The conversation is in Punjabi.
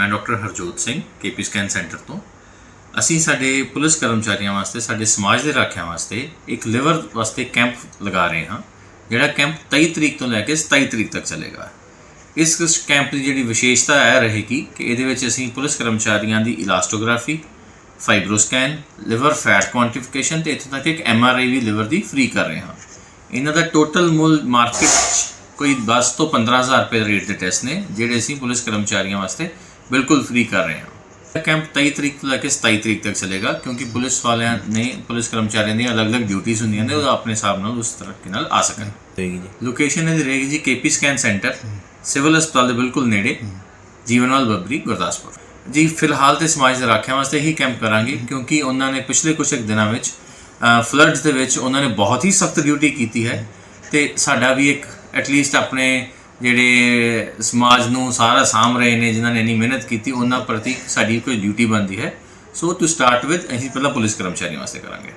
ਮੈਂ doctor Harjot Singh KP scan centre ਤੋਂ। ਅਸੀਂ ਸਾਡੇ ਪੁਲਿਸ ਕਰਮਚਾਰੀਆਂ ਵਾਸਤੇ, ਸਾਡੇ ਸਮਾਜ ਦੇ ਰਾਖਿਆਂ ਵਾਸਤੇ ਇੱਕ ਲਿਵਰ ਵਾਸਤੇ ਕੈਂਪ ਲਗਾ ਰਹੇ ਹਾਂ, ਜਿਹੜਾ ਕੈਂਪ 23 ਤਰੀਕ ਤੋਂ ਲੈ ਕੇ 27 ਤਰੀਕ ਤੱਕ ਚੱਲੇਗਾ। ਇਸ ਕੈਂਪ ਦੀ ਜਿਹੜੀ ਵਿਸ਼ੇਸ਼ਤਾ ਇਹ ਰਹੇਗੀ ਕਿ ਇਹਦੇ ਵਿੱਚ ਅਸੀਂ ਪੁਲਿਸ ਕਰਮਚਾਰੀਆਂ ਦੀ ਇਲਾਸਟੋਗ੍ਰਾਫੀ, ਫਾਈਬਰੋਸਕੈਨ, ਲਿਵਰ ਫੈਟ ਕੁਆਂਟੀਫਿਕੇਸ਼ਨ ਤੇ ਇੱਥੋਂ ਤੱਕ ਇੱਕ ਐਮਆਰਆਈ ਵੀ ਲਿਵਰ ਦੀ ਫ੍ਰੀ ਕਰ ਰਹੇ ਹਾਂ। ਇਹਨਾਂ ਦਾ ਟੋਟਲ ਮੁੱਲ ਮਾਰਕੀਟ ਕੋਈ 10 ਤੋਂ 15000 ਰੁਪਏ ਦੇ ਰੇਟ ਦੇ ਟੈਸਟ ਨੇ ਜਿਹੜੇ ਅਸੀਂ ਪੁਲਿਸ ਕਰਮਚਾਰੀਆਂ ਵਾਸਤੇ ਬਿਲਕੁਲ ਫ੍ਰੀ ਕਰ ਰਹੇ ਹਾਂ। ਕੈਂਪ 23 ਤਰੀਕ ਤੋਂ ਲੈ ਕੇ 27 ਤਰੀਕ ਤੱਕ ਚੱਲੇਗਾ ਕਿਉਂਕਿ ਪੁਲਿਸ ਵਾਲਿਆਂ ਨੇ ਪੁਲਿਸ ਕਰਮਚਾਰੀਆਂ ਦੀਆਂ ਅਲੱਗ-ਅਲੱਗ ਡਿਊਟੀਆਂ ਹੁੰਦੀਆਂ ਨੇ ਉਹ ਆਪਣੇ ਹਿਸਾਬ ਨਾਲ ਉਸ ਤਰੀਕੇ ਨਾਲ ਆ ਸਕਣ। ਜੀ। ਲੋਕੇਸ਼ਨ ਇਹਦੀ ਰਹੇਗੀ ਜੀ ਕੇਪੀ ਸਕੈਨ ਸੈਂਟਰ ਸਿਵਲ ਹਸਪਤਾਲ ਦੇ ਬਿਲਕੁਲ ਨੇੜੇ ਜੀਵਨਵਾਲ ਬੱਬਰੀ ਗੁਰਦਾਸਪੁਰ। ਜੀ ਫਿਲਹਾਲ ਤੇ ਸਮਾਜ ਦੇ ਰਾਖਿਆਂ ਵਾਸਤੇ ਹੀ ਕੈਂਪ ਕਰਾਂਗੇ ਕਿਉਂਕਿ ਉਹਨਾਂ ਨੇ ਪਿਛਲੇ ਕੁਝ ਦਿਨਾਂ ਵਿੱਚ ਫਲੱਡਸ ਦੇ ਵਿੱਚ ਉਹਨਾਂ ਨੇ ਬਹੁਤ ਹੀ ਸਖਤ ਡਿਊਟੀ ਕੀਤੀ ਹੈ। ਤੇ ਸਾਡਾ ਵੀ ਇੱਕ ਐਟਲੀਸਟ ਆਪਣੇ ਜਿਹੜੇ ਸਮਾਜ ਨੂੰ ਸਾਰਾ ਸਾਂਭ ਰਹੇ ਨੇ, ਜਿਨ੍ਹਾਂ ਨੇ ਇੰਨੀ ਮਿਹਨਤ ਕੀਤੀ, ਉਹਨਾਂ ਪ੍ਰਤੀ ਸਾਡੀ ਕੋਈ ਡਿਊਟੀ ਬਣਦੀ ਹੈ। ਸੋ ਟੂ ਸਟਾਰਟ ਵਿਦ ਅਸੀਂ ਪਹਿਲਾਂ ਪੁਲਿਸ ਕਰਮਚਾਰੀਆਂ ਵਾਸਤੇ ਕਰਾਂਗੇ।